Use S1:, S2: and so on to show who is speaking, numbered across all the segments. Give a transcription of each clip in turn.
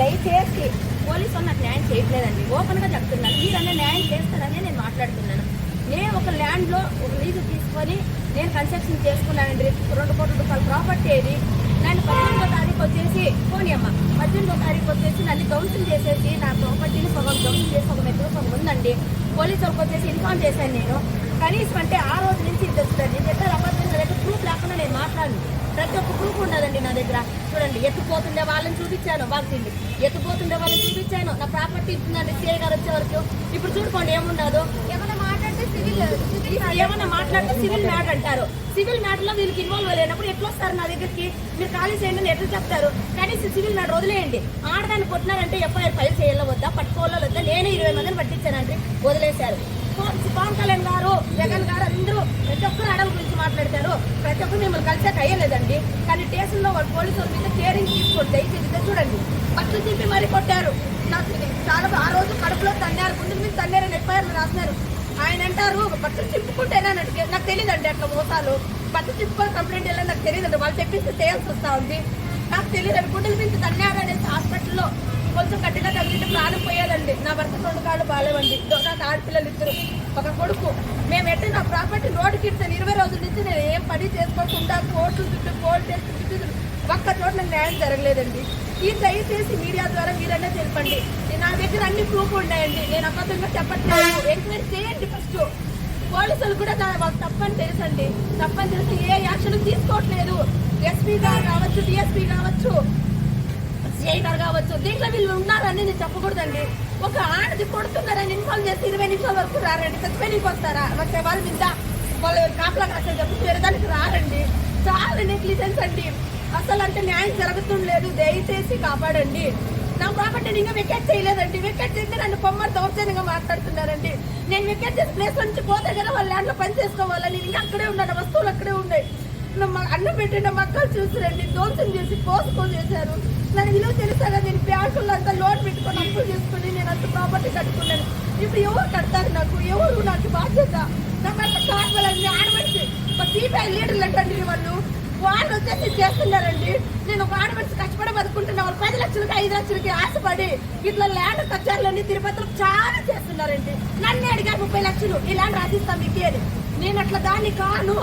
S1: దయచేసి పోలీసు వాళ్ళు నాకు న్యాయం చేయట్లేదండి. ఓపెన్గా చెప్తున్నాను. మీరన్నా న్యాయం చేస్తారని నేను మాట్లాడుతున్నాను. నేను ఒక ల్యాండ్లో ఒక లీజు తీసుకొని నేను కన్స్ట్రక్షన్ చేసుకున్నానండి. రెండు కోట్ల రూపాయల ప్రాపర్టీ ఏది? నన్ను పద్దెనిమిదో తారీఖు వచ్చేసి పోనీ అమ్మ పద్దెనిమిదో తారీఖు వచ్చేసి నన్ను ధ్వంసం చేసేసి నా ప్రాపర్టీని సగం ధ్వంసం చేసి ఒక ఎదురు సగం ఉందండి. పోలీసు వాళ్ళకి వచ్చేసి ఇన్ఫార్మ్ చేశాను నేను. కనీసం అంటే ఆ రోజు నుంచి ఇది వస్తుంది నేను చెప్పారు అబద్ధం దగ్గర ప్రూఫ్ లేకుండా నేను మాట్లాడను ప్రతి ఒక్క ప్రూఫ్ ఉన్నదండి నా దగ్గర. చూడండి ఎత్తుపోతుండే వాళ్ళని చూపించాను బాగుంది ఎత్తుపోతుండే వాళ్ళని చూపించాను నా ప్రాపర్టీ ఇచ్చిందండి సిఐ గారు వచ్చే వరకు. ఇప్పుడు చూడుకోండి ఏమున్నదో
S2: ఏమైనా మాట్లాడితే సివిల్
S1: ఏమన్నా మాట్లాడితే సివిల్ మ్యాటర్ అంటారు. సివిల్ మ్యాటర్లో వీళ్ళకి ఇన్వాల్వ్ అయ్యేటప్పుడు ఎట్లా వస్తారు నా దగ్గరికి? మీరు ఖాళీ చేయండి అని ఎట్లా చెప్తారు? కనీసం సివిల్ మ్యాటర్ వదిలేయండి. ఆడదాన్ని కొట్టినారంటే ఎఫ్ఐఆర్ ఫైల్ చేయాలో వద్దా? పట్టుకోవాలో వద్దా? నేనే ఇరవై మందిని పట్టించానండి వదిలేశారు. పవన్ కళ్యాణ్ గారు జగన్ గారు అందరూ ప్రతి ఒక్కరు అడవి గురించి మాట్లాడతారు. ప్రతి ఒక్కరు మిమ్మల్ని కలిసాక అయ్యలేదండి. కానీ స్టేషన్లో వాళ్ళు పోలీసుల మీద కేరింగ్ తీసుకోండి దయచేసి చూడండి. బట్టలు తిప్పి మరీ కొట్టారు. నాకు చాలా ఆ రోజు కడుపులో తన్నారు ముందు మీద తన్నారని ఎఫ్ఐఆర్ రాసినారు. ఆయన అంటారు బట్టలు తిప్పుకుంటేనే అని నాకు తెలియదండి అట్లా మోసాలు. బట్టలు తిప్పుకొని కంప్లైంట్ వెళ్ళాలని నాకు తెలియదండి. వాళ్ళు తెప్పిస్తే చేయాల్సి వస్తూ ఉంది. నాకు తెలియదండి గుండెల మీద తన్నారు అనేసి హాస్పిటల్లో కొంచెం గట్టిగా తగిలితే ప్రాణం పోయేదండి. నా భర్త రెండు కాళ్ళు బాగాలేవండి నాకు ఆడపిల్లలు ఇద్దరు. ఒక కొడుకు. మేము ఎట్టే నా ప్రాపర్టీ రోడ్డుకి ఇచ్చాను ఇరవై రోజుల నుంచి నేను ఏం పని చేసుకోకుండా కోర్టు చుట్టూ కోర్టు చేసి చుట్టూ ఒక్క చోట నాకు న్యాయం జరగలేదండి. ఈ దయచేసి మీడియా ద్వారా మీరన్నా తెలపండి. నా దగ్గర అన్ని ప్రూఫ్ ఉన్నాయండి. నేను అబద్ధంగా చెప్పట్లేదు. ఎంక్వైరీ చేయండి ఫస్ట్. పోలీసులు కూడా దా- తప్పని తెలుసండి. తప్పని తెలిసి ఏ యాక్షన్ తీసుకోవట్లేదు. ఎస్పీ గారు కావచ్చు డిఎస్పీ కావచ్చు. చేయగలరు కావచ్చు దీంట్లో వీళ్ళు ఉన్నారని నేను చెప్పకూడదండి. ఒక ఆడది కొడుతున్నారని ఇన్ఫార్మ్ చేసి ఇరవై నిమిషాల వరకు రారండి. సస్పెండింగ్ వస్తారా? వచ్చే వాళ్ళ మీద వాళ్ళు కాపలా కాసేది చెప్పి వేరే దానికి రారండి. చాలా నెగ్లిజెన్స్ అండి. అసలు అంటే న్యాయం జరుగుతుండలేదు దయచేసి కాపాడండి. నా ప్రాపర్టీని ఇంకా వికెట్ చేయలేదండి. వికెట్ చేస్తే నన్ను పొమ్మని దౌర్జన్యంగా మాట్లాడుతున్నారండి. నేను వికెట్ చేసి ప్లేస్ నుంచి పోతే కదా వాళ్ళ ల్యాండ్లో పని చేసుకోవాలని. నేను ఇంకా అక్కడే ఉన్నాను వస్తువులు అక్కడే ఉన్నాయి. అన్నం పెట్టిన మక్కలు చూసిరండి. దోసం చేసి పోసుకో చేశారు. నాకు విలువ తెలుసా కదా నేను బ్యాంకుల్లో అంతా లోన్ పెట్టుకొని అప్పులు చేసుకుని నేను అంత ప్రాపర్టీ కట్టుకున్నాను. ఇప్పుడు ఎవరు కడతారు నాకు? ఎవరు నాకు బాధ్యత? నాకు అంత కావాలండి ఆడమనిషి ఒక సిపిఐ లీడర్లు అంటండి వాళ్ళు. వాళ్ళు వచ్చేసి చేస్తున్నారండి. నేను ఒక ఆడమనిషి కష్టపడి బతుకుంటున్నా. వాళ్ళు పది లక్షలకి ఐదు లక్షలకి ఆశపడి ఇట్లా ల్యాండ్ కచ్చారులన్నీ తిరుపతిలో చాలా చేస్తున్నారండి. నన్ను అడిగారు ముప్పై లక్షలు. ఈ ల్యాండ్ రాసిస్తాం మీకు అని నేను అట్లా దాన్ని కాను.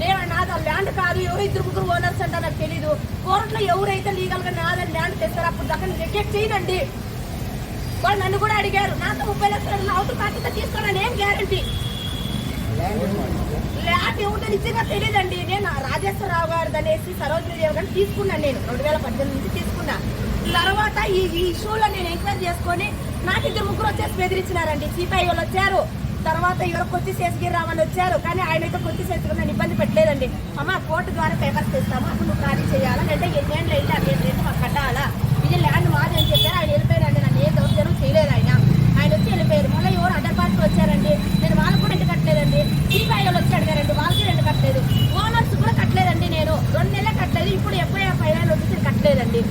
S1: నేను నాది ల్యాండ్ కాదు ఎవరు ఇద్దరు ముగ్గురు ఓనర్స్ అంటే నాకు తెలీదు. కోర్టులో ఎవరైతే లీగల్గా నాదని ల్యాండ్ తెస్తారో అప్పుడు దాకా రిజెక్ట్ చేయనండి వాళ్ళు నన్ను కూడా అడిగారు నాతో ముప్పై లక్షలు అవతల పార్టీతో తీసుకున్నాను ఏం గ్యారంటీ ల్యాండ్ ఏముందో నిజంగా తెలియదండి. నేను రాజేశ్వరరావు గారు అనేసి సరోజిని దేవి గారిని తీసుకున్నాను నేను రెండు వేల పద్దెనిమిది నుంచి తీసుకున్నా. తర్వాత ఈ ఈ ఇష్యూలో నేను ఎంక్వైరీ చేసుకొని నాకు ఇద్దరు ముగ్గురు వచ్చేసి బెదిరించినారండి. సిపిఐ వాళ్ళు వచ్చారు. తర్వాత ఎవరో కొద్ది శేషగిరిరామని వచ్చారు. కానీ ఆయన అయితే కొద్ది శేషగిరి నన్ను ఇబ్బంది పెట్టలేదండి. అమ్మ కోర్టు ద్వారా పేపర్స్ తెస్తాము. అప్పుడు నువ్వు ఖాళీ చేయాలా? అంటే ఎన్నేళ్ళు అయితే అవి ఏంటంటే మాకు కట్టాలా? ఇది ల్యాండ్ మాది అని చెప్పారు. ఆయన వెళ్ళిపోయారండి. నన్ను ఏ దౌర్జన్యం చేయలేదు ఆయన. ఆయన వచ్చి వెళ్ళిపోయారు. మళ్ళీ ఎవరు అదర్ పార్టీ వచ్చారండి? నేను వాళ్ళకు కూడా రెండు కట్టలేదండి? సిబిఐ వాళ్ళు వచ్చి అడిగారండి. వాళ్ళకి రెండు కట్టలేదు? ఓనర్స్ కూడా కట్టలేదండి నేను. రెండు నెలలు కట్టలేదు. ఇప్పుడు ఎఫ్ఐఆర్ ఫైనల్ వచ్చి కట్టలేదండి.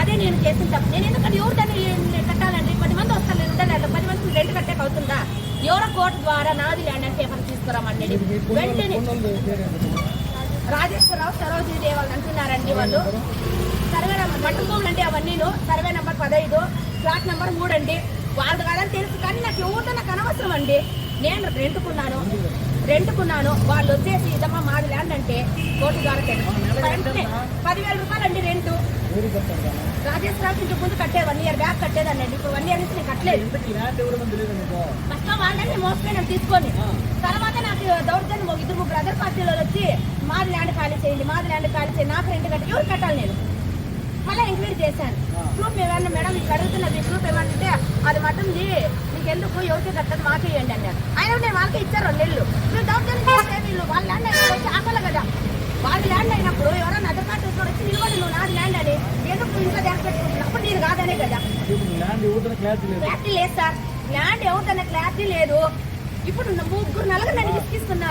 S1: అదే నేను చేసిన తప్పు. నేను ఎందుకంటే ఎవరు దాన్ని కట్టాలండి? పది మంది వస్తారు. నేను ఉంటాను రెండు కట్టేకి అవుతుందా ఎవరో కోర్టు ద్వారా నాది ల్యాండ్ అండ్ పేపర్ తీసుకురామండి వెంటనే రాజేశ్వరరావు సరోజిని దేవాలని అంటున్నారండి వాళ్ళు. సర్వే నెంబర్ మట్టు అంటే అవన్నీ సర్వే నెంబర్ పదహైదు ఫ్లాట్ నెంబర్ మూడు అండి. వాళ్ళు కాదని తెలుసు కానీ నాకు ఎవరితో నాకు అనవసరం అండి. నేను రెంట్కున్నాను. రెంట్కున్నాను. వాళ్ళు వచ్చేసి ఇదమ్మా మాది ల్యాండ్ అంటే కోర్టు ద్వారా పదివేల రూపాయలు అండి రెంటు. రాజేశ్వరరావు ఇంటి ముందు కట్టే వన్ ఇయర్ బ్యాక్ కట్టేదాన్ని ఇప్పుడు వన్ ఇయర్ నుంచి నేను కట్టలేదు. ఫస్ట్ వాళ్ళని మోసపోయినా తీసుకొని. తర్వాత నాకు దౌర్జన్యం ఇద్దరు అదర్ పార్టీలో వచ్చి మాది ల్యాండ్ ఖాళీ చేయండి మాది ల్యాండ్ ఖాళీ చేయండి నాకు రెంట్ కట్టి ఎవరు కట్టాలి నేను? మళ్ళీ ఎంక్వైరీ చేశాను. ప్రూఫ్ ఏమన్నా మేడం మీకు అడుగుతున్నది ప్రూఫ్ ఏమంటే అది మటుంది మీకు ఎందుకు ఎవరికి కట్టదు మాకే ఇవ్వండి అన్నారు. ఆయన నేను వాళ్ళకి ఇచ్చారు రెండు నెలలు. మీరు దౌర్జన్యం చేస్తే వీళ్ళు వాళ్ళ ల్యాండ్ ఆపాలి కదా. అయినప్పుడు ఎవరైనా అదర్ పార్టీ వచ్చి నిలబడి నువ్వు నాది ల్యాండ్ అని ఎందుకు ఇంట్లో జాగ్రత్త పెట్టుకుంటున్నప్పుడు నేను కాదనే కదా.
S3: క్లారిటీ లేదు.
S1: సార్. ల్యాండ్ ఎవరికన్నా క్లారిటీ లేదు. ఇప్పుడు ముగ్గురు నలుగురు నన్ను
S3: చేసింది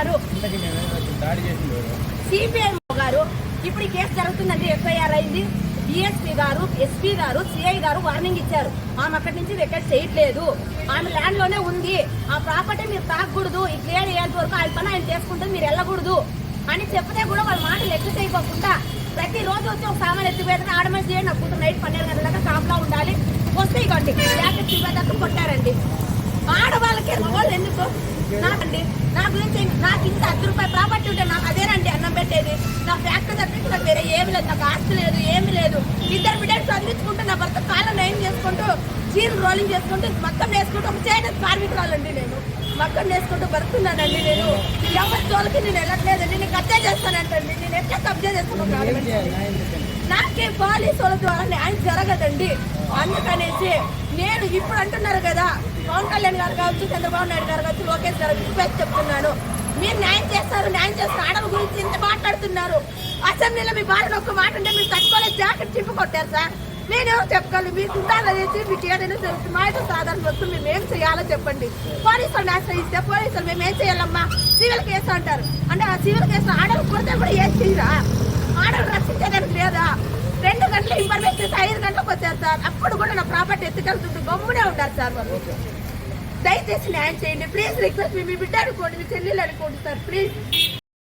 S1: సిపిఐ గారు ఇప్పుడు ఈ కేసు జరుగుతుందంటే ఎఫ్ఐఆర్ అయింది. డిఎస్పీ గారు ఎస్పీ గారు సిఐ గారు వార్నింగ్ ఇచ్చారు. ఆమె అక్కడి నుంచి వెకెట్ చేయట్లేదు. ఆమె ల్యాండ్లోనే ఉంది. ఆ ప్రాపర్టీ మీరు తాకూడదు ఈ క్లియర్ అయ్యేంత వరకు ఆయన పని ఆయన చేసుకుంటే మీరు వెళ్ళకూడదు. అని చెప్తే కూడా వాళ్ళ మాట లెక్క చేయకోకుండా ప్రతిరోజు వచ్చి ఒక సామాన్ ఎత్తిపోయేదని ఆడమని చేయండి నా కూతురు నైట్ పన్నెండు గంటల దాకా కాపులా ఉండాలి. వస్తే ఇవ్వండి జాకెట్ చూపేదాకా కొట్టారండి. ఆడవాళ్ళకి రోజు ఎందుకు? నాకండి నా గురించి నాకు ఇంత అర్ధ రూపాయలు ప్రాపర్టీ ఉంటే నాకు అదేనండి అన్నం పెట్టేది. నా ఫ్యాక్టరీ తప్పించి నాకు వేరే ఏమి లేదు నాకు ఆస్తి లేదు ఏమి లేదు. ఇద్దరు బిడ్డలు చదివించుకుంటూ నా భర్త కాలం నయం చేసుకుంటూ చీరలు రోలింగ్ చేసుకుంటూ మొత్తం వేసుకుంటూ ఒక చేయడం కార్మికురాలండి నేను. మొత్తం వేసుకుంటూ బతుకున్నానండి నేను ఎవరి జోలికి నేను వెళ్ళట్లేదండి నేను కబ్జా చేస్తానంటండి. నేను ఎట్లా కబ్జా చేస్తాను నాకే పోలీసుల ద్వారా న్యాయం జరగదండి. అందుకనేసి నేను ఇప్పుడు అంటున్నారు కదా పవన్ కళ్యాణ్ గారు కావచ్చు చంద్రబాబు నాయుడు గారు కావచ్చు లోకేష్ గారు రిక్వెస్ట్ చెప్తున్నాను. మీరు న్యాయం చేస్తారు న్యాయం చేస్తారు ఆడవ గురించి ఇంత మాట్లాడుతున్నారు. అసెంబ్లీలో మీ భార్యను ఒక్క మాట అంటే మీరు తట్టుకోలేదు జాకెట్ చింపు కొట్టారు సార్. నేనేమో చెప్పగలను? మీ ఉండాలి అనేసి మీ ఏదైనా తెలుసు మా యొక్క సాధారణ వస్తుంది మేము ఏం చేయాలో చెప్పండి. పోలీసులను ఆశ్రయిస్తే పోలీసులు మేము ఏం చేయాలమ్మా? సివిల్ కేసు అంటారు. అంటే ఆ సివిల్ కేసు ఆడలు కొడితే కూడా ఏం చేయరా? ఆడలు రక్షించడానికి లేదా? రెండు గంటల ఇన్ఫర్మేషన్ ఇస్తే ఐదు గంటలకు వచ్చారు సార్ అప్పుడు కూడా నా ప్రాపర్టీ ఎత్తుకెళ్తుంటే గమ్మునే ఉంటారు సార్ వాళ్ళు. దయచేసి న్యాయం చేయండి. ప్లీజ్ రిక్వెస్ట్ మీ బిడ్డ అనుకోండి మీ చెల్లెలు అనుకోండి సార్. ప్లీజ్